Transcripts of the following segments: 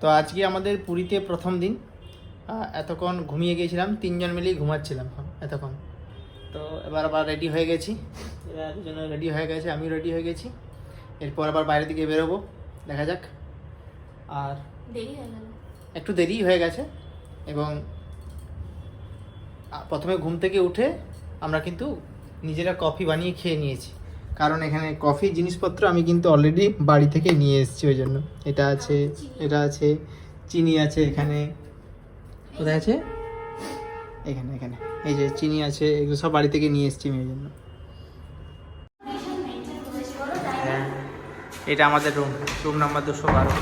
তো আজকে আমাদের পুরীতে প্রথম দিন। এতক্ষণ ঘুমিয়ে গিয়েছিলাম তিনজন মিলেই ঘুমাচ্ছিলাম এতক্ষণ। তো এবার আবার রেডি হয়ে গেছি। এবার দুজনে রেডি হয়ে গেছে আমিও রেডি হয়ে গেছি। এরপর আবার বাইরের দিকে বেরোবো দেখা যাক। আর দেরি একটু দেরি হয়ে গেছে এবং প্রথমে ঘুম থেকে উঠে আমরা কিন্তু নিজেরা কফি বানিয়ে খেয়ে নিয়েছি। কারণ এখানে কফি জিনিসপত্র আমি কিন্তু অলরেডি বাড়ি থেকে নিয়ে এসেছি ওই জন্য। এটা আছে এটা আছে, চিনি আছে এখানে। কোথায় আছে? এখানে এখানে। এই যে চিনি আছে, এগুলো সব বাড়ি থেকে নিয়ে এসেছি আমি ওই জন্য। হ্যাঁ এটা আমাদের রুম রুম নাম্বার দুশো বারো।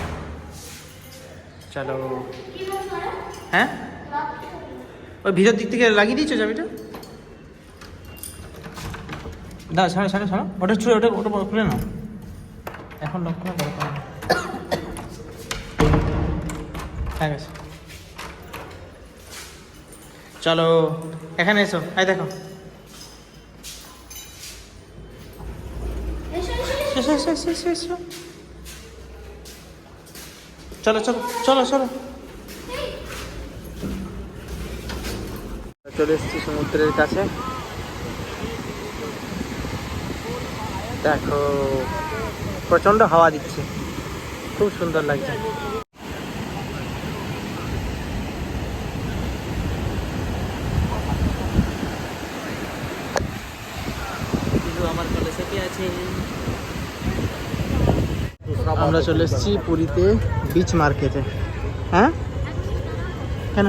চলো। হ্যাঁ? ওই ভিতর দিক থেকে লাগিয়ে দিয়েছ চাবিটা? না ছাড়ো ছাড়ো ছাড়ো। ওটা ছুঁড়ে ওটা ওটা খুলে নাও। এখন লক করা দরকার হ্যাঁ গেছে। চলো এখানে এসো। এই দেখো। এসো এসো। এসো এসো এসো এসো এসো। চলো চলো চলো চলো। চলে এসেছি সমুদ্রের কাছে। দেখো প্রচণ্ড হাওয়া দিচ্ছে। খুব সুন্দর লাগছে। আমার কলেজে আছে। আমরা চলে এসেছি পুরীতে বিচ মার্কেটে হ্যাঁ? কেন?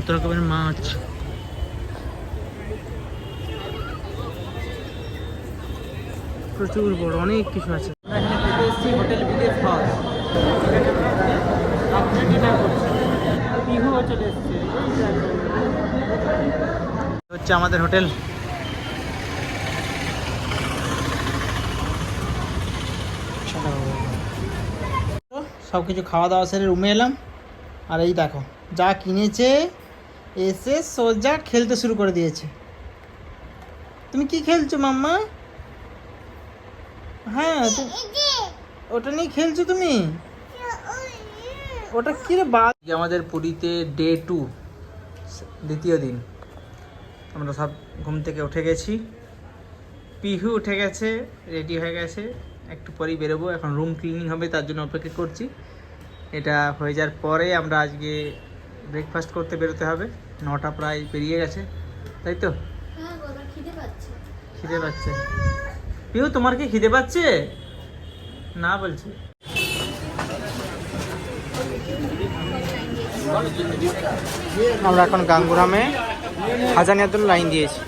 কত রকমের মাছ। প্রচুর বড়, অনেক কিছু আছে। হোটেল হচ্ছে আমাদের হোটেল। সব কিছু খাওয়া দাওয়া সেরে রুমে এলাম। আর এই দেখো, যা কিনেছে এসে সোজা খেলতে শুরু করে দিয়েছে। তুমি কি খেলছো মাম্মা? হ্যাঁ ওটা নিয়ে খেলছো তুমি? ওটা কি রে বা আমাদের পুরীতে ডে টু দ্বিতীয় দিন। আমরা সব ঘুম থেকে উঠে গেছি। পিহু উঠে গেছে রেডি হয়ে গেছে। একটু পরেই বেরোবো। এখন রুম ক্লিনিং হবে তার জন্য অপেক্ষা করছি। এটা হয়ে যাওয়ার পরে আমরা আজকে ব্রেকফাস্ট করতে বেরোতে হবে। নটা প্রায় পেরিয়ে গেছে তাই তো? হ্যাঁ খিদে পাচ্ছে। পিউ তোমার কি খিদে পাচ্ছে? না বলছে। আমরা এখন গাঙ্গুরামে খাজা নেওয়ার জন্য লাইন দিয়েছি।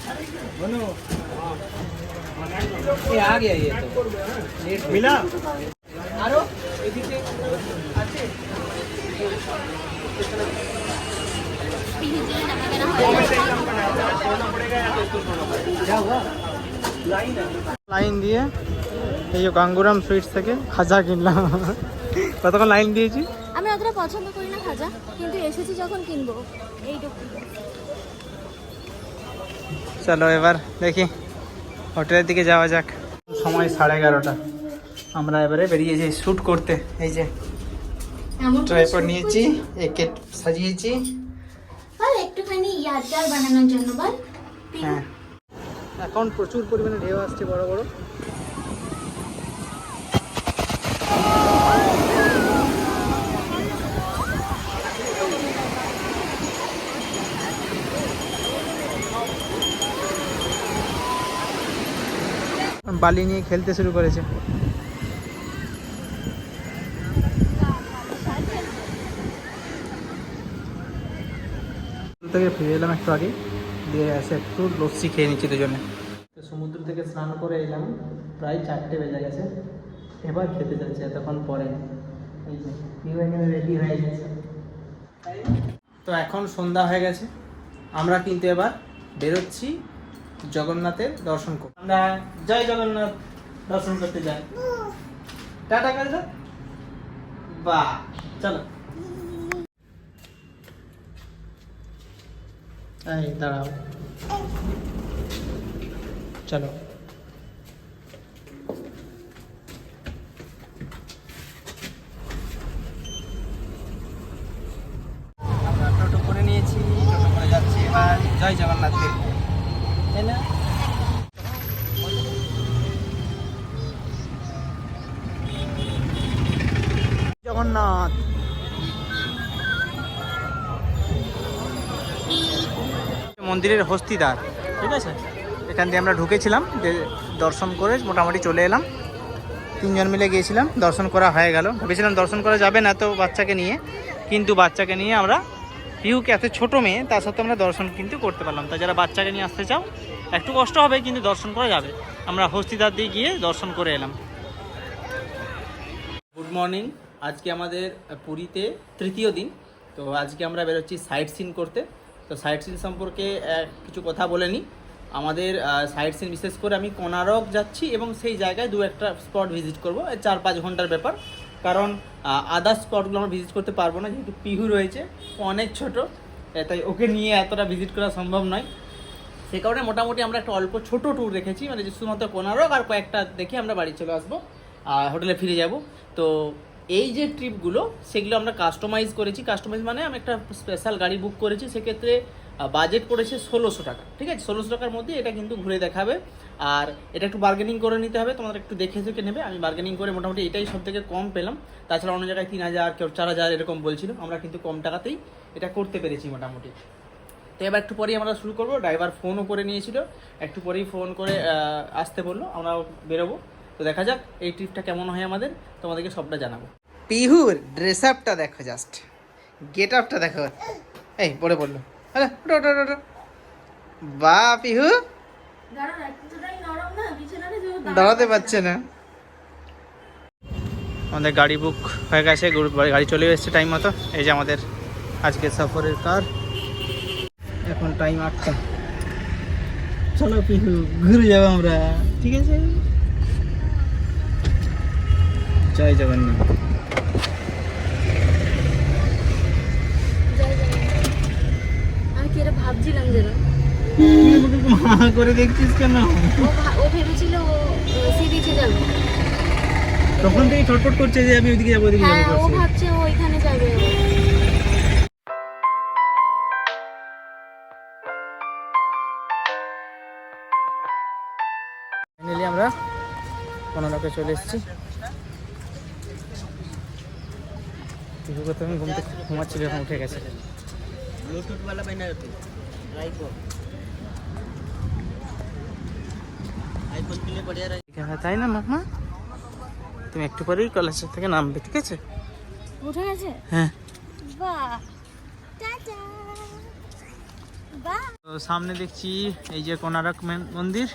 মিলা আরও এদিকে আছে পিহির জন্য টাকা কেনা হয়ে গেছে লাইন দিয়ে এই গাঙ্গুরাম সুইটস থেকে খাজা কিনলাম। কতক্ষণ লাইন দিয়েছি? আমি অতটা পছন্দ করি না খাজা কিন্তু এসেছি যখন কিনবো এইটুকু। চলো এবার দেখি হোটেলের দিকে যাওয়া যাক। সময় সাড়ে এগারোটা। আমরা এবারে বেরিয়েছি শ্যুট করতে এই যে ট্রাইপড নিয়েছি একে সাজিয়েছি। ইয়াদগার বানানোর জন্য বল হ্যাঁ। এখন প্রচুর পরিমাণে ঢেউ আসছে বড় বড়। বালি নিয়ে খেলতে শুরু করেছে। থেকে ফিরে এলাম একটু আগে। দিয়ে এসে একটু লস্যি খেয়ে নিচ্ছি দুজনে। তো সমুদ্র থেকে স্নান করে এলাম। প্রায় চারটে বেজে গেছে। এবার খেতে যাচ্ছি এতক্ষণ পরে। এই যে রেডি হয়ে গেছে। তো এখন সন্ধ্যা হয়ে গেছে। আমরা কিন্তু এবার বেরোচ্ছি জগন্নাথের দর্শন করতে। আমরা জয় জগন্নাথ দর্শন করতে যাই। টাটা করে দাও। বাহ চলো। এই, দাঁড়াও। চলো। আমরা টোটো করে নিয়েছি, টোটো করে যাচ্ছি এবার জয় জগন্নাথ তাই না? মন্দিরের হস্তিদার। ঠিক আছে। এখান দিয়ে আমরা ঢুকেছিলাম দে- দর্শন করে মোটামুটি চলে এলাম। তিনজন মিলে গিয়েছিলাম দর্শন করা হয়ে গেল। ভেবেছিলাম দর্শন করা যাবে না তো বাচ্চাকে নিয়ে কিন্তু বাচ্চাকে নিয়ে আমরা পিহুকে এত ছোটো মেয়ে তার সাথে আমরা দর্শন কিন্তু করতে পারলাম। তা যারা বাচ্চাকে নিয়ে আসতে চাও একটু কষ্ট হবে কিন্তু দর্শন করা যাবে। আমরা হস্তিদার দিয়ে গিয়ে দর্শন করে এলাম। গুড মর্নিং আজকে আমাদের পুরীতে তৃতীয় দিন। তো আজকে আমরা বেরোচ্ছি সাইট সিন করতে। তো সাইট সিন সম্পর্কে কিছু কথা বলে নিই আমাদের সাইট সিন বিশেষ করে আমি কোনারক যাচ্ছি এবং সেই জায়গায় দু একটা স্পট ভিজিট করব চার পাঁচ ঘণ্টার ব্যাপার। কারণ আদার স্পটগুলো আমরা ভিজিট করতে পারব না, যেহেতু পিহু রয়েছে, অনেক ছোট তাই ওকে নিয়ে এতটা ভিজিট করা সম্ভব নয়। সে কারণে মোটামুটি আমরা একটা অল্প ছোট ট্যুর রেখেছি মানে শুধুমাত্র কোনারক আর কয়েকটা দেখে আমরা বাড়ি চলে আসব, আর হোটেলে ফিরে যাব। তো এই যে ট্রিপগুলো, সেগুলো আমরা কাস্টমাইজ করেছি। কাস্টমাইজ মানে আমি একটা স্পেশাল গাড়ি বুক করেছি, সেক্ষেত্রে বাজেট পড়েছে ষোলোশো টাকা, ঠিক আছে? ষোলোশো টাকার মধ্যে এটা কিন্তু ঘুরে দেখাবে। আর এটা একটু বার্গেনিং করে নিতে হবে তোমাদের একটু দেখে দেখে নেবে। আমি বার্গেনিং করে মোটামুটি এটাই সব থেকে কম পেলাম। তাছাড়া অন্য জায়গায় তিন হাজার, কেউ চার হাজার এরকম বলছিল। আমরা কিন্তু কম টাকাতেই এটা করতে পেরেছি মোটামুটি। তো এবার একটু পরেই আমরা শুরু করব। ড্রাইভার ফোনও করে নিয়েছিল। একটু পরেই ফোন করে আসতে বলল। আমরা বেরোবো। তো দেখা যাক এই ট্রিপটা কেমন হয় আমাদের। তোমাদেরকে সবটা জানাব। পিহুর ড্রেস আপটা দেখো জাস্ট গেট আপটা দেখো। এই পরে পড়ল। আরে ওটো ওটো ওটো বা পিহু। দাঁড়াতে পারছে না। আমাদের গাড়ি বুক হয়ে গেছে। গাড়ি চলে এসেছে টাইম মতো। এই যে আমাদের আজকে সফরের কার এখন টাইম আটটা। চলো পিহু ঘুরে যাব আমরা। ঠিক আছে? জয় জগন্নাথ। ভাবছিলাম যেন? মা করে দেখছিস কেন? ও ভেবেছিল ও সি বিচে যাবে। তখন থেকে ছটফট করছে যে আমি ওইদিকে যাব ওইদিকে হ্যাঁ যাব ও ভাবছে ও যাবে। আমরা কোনোরকে চলে এসেছি। তুই করতে আমি ঘুম থেকে ঘুমাচ্ছিল এখন উঠে গেছে। তাই। না মামা তুমি একটু পরেই কলেজের থেকে নামবে ঠিক আছে? উঠে গেছে? হ্যাঁ। সামনে দেখছি এই যে কোনারক মন্দির।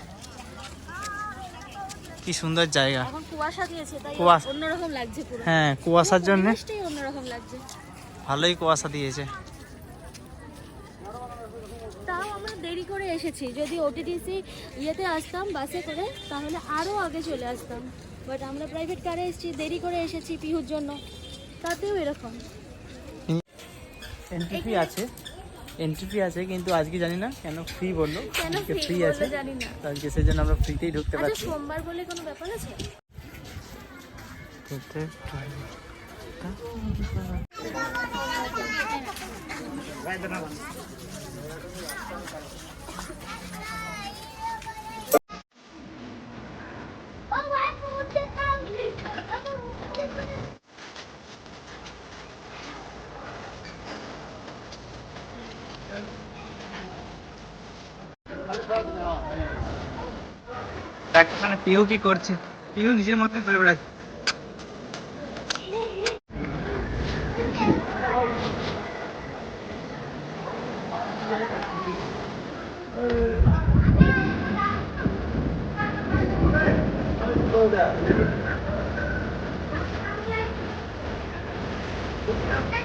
কি সুন্দর জায়গা। এখন কুয়াশা দিয়েছে তাই কুয়াশা। অন্যরকম লাগছে পুরো। হ্যাঁ কুয়াশার জন্য। অন্যরকম লাগছে। ভালোই কুয়াশা দিয়েছে। তাও আমরা দেরি করে এসেছি। যদি ওটিটিসি ইয়েতে আসতাম বাসে করে তাহলে আরও আগে চলে আসতাম। বাট আমরা প্রাইভেট কারে এসেছি দেরি করে এসেছি পিহুর জন্য। তাতেও এরকম। এন্ট্রি ফি আছে। এন্ট্রি ফি আছে কিন্তু আজকে জানি না কেন ফ্রি বলল। আজকে ফ্রি আছে আজকে সেই জন্য আমরা ফ্রিতেই ঢুকতে আচ্ছা পারছি। সোমবার বলে কোনো ব্যাপার আছে? পিউ কি করছে পিউ নিজের মতো করে বেড়াচ্ছে Yeah.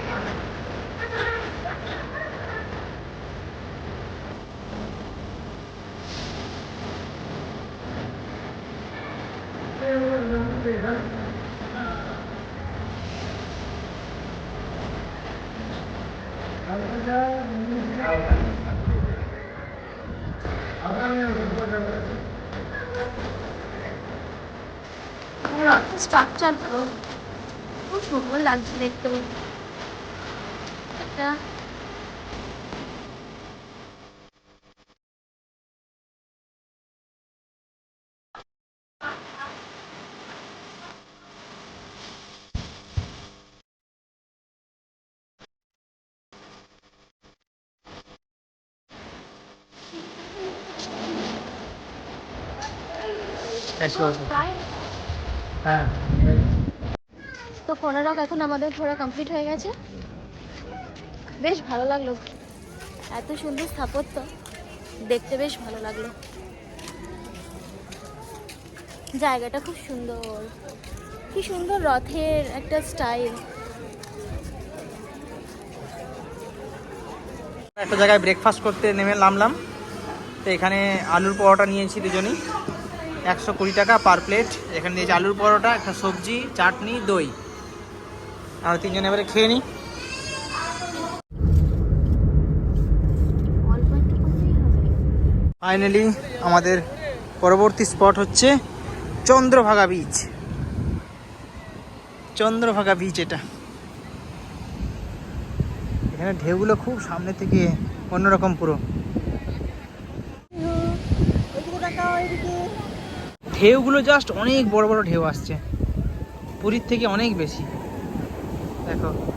স্ট্রাকচারগুলো খুব সুন্দর লাগছে দেখতে একটা হ্যাঁ তো কোনারক এখন আমাদের ঘোরা কমপ্লিট হয়ে গেছে। বেশ ভালো লাগল। এত সুন্দর স্থাপত্য। দেখতে বেশ ভালো লাগল। জায়গাটা খুব সুন্দর। কি সুন্দর রথের একটা স্টাইল একটা জায়গায় ব্রেকফাস্ট করতে নেমে নামলাম। তো এখানে আলুর পরোটা নিয়েছি দুজনেই। একশো কুড়ি টাকা পার প্লেট। এখানে দিয়েছি আলুর পরোটা, একটা সবজি, চাটনি, দই। আর তিনজন এবারে খেয়ে নিই। ফাইনালি আমাদের পরবর্তী স্পট হচ্ছে চন্দ্রভাগা বিচ চন্দ্রভাগা বিচ এটা। এখানে ঢেউগুলো খুব সামনে থেকে অন্যরকম পুরো। ঢেউগুলো জাস্ট অনেক বড় বড় ঢেউ আসছে। পুরীর থেকে অনেক বেশি। দেখো।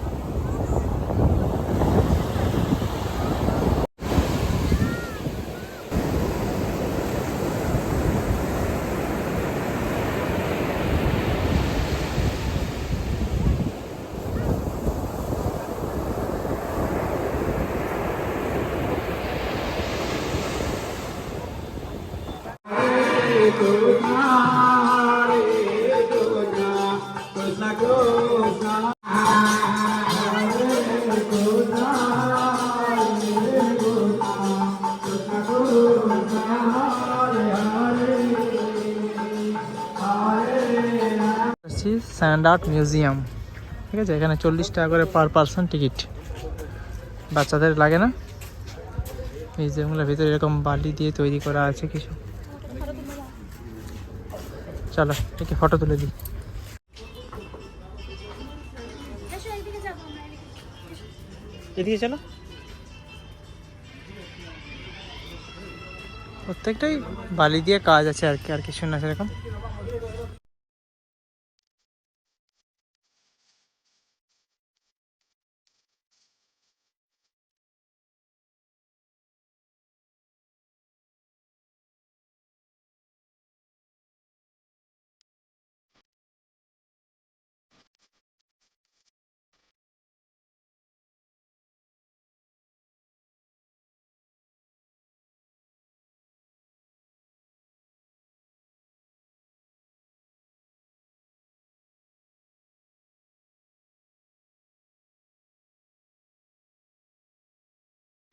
Sand art museum. ঠিক আছে? এখানে চল্লিশ টাকা করে পার পার্সন টিকিট। বাচ্চাদের লাগে না? মিউজিয়ামগুলোর ভিতরে এরকম বালি দিয়ে তৈরি করা আছে কিছু। চলো, একে ফটো তুলে দিই। এদিকে চলো। প্রত্যেকটাই বালি দিয়ে কাজ আছে আর কি, আর কিছু না সেরকম।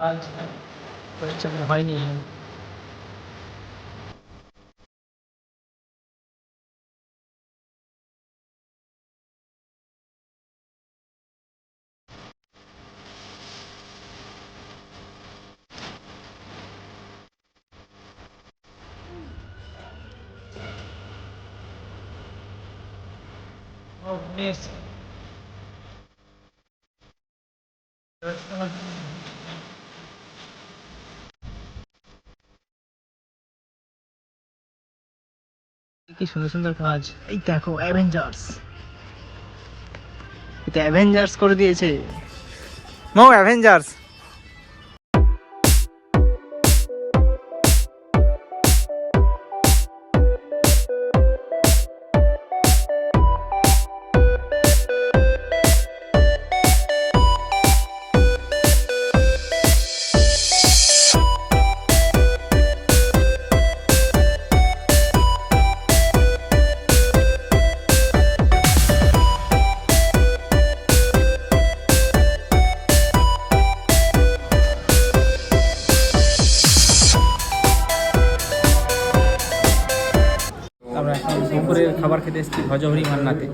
আচ্ছা পরিচয় হয়নি Oh, miss. কি সুন্দর সুন্দর কাজ। এই দেখো অ্যাভেঞ্জার্স এটা অ্যাভেঞ্জার্স করে দিয়েছে। মো অ্যাভেঞ্জার্স আমরা এখন দুপুরের খাবার খেতে এসেছি ভজহরি মান্নাতে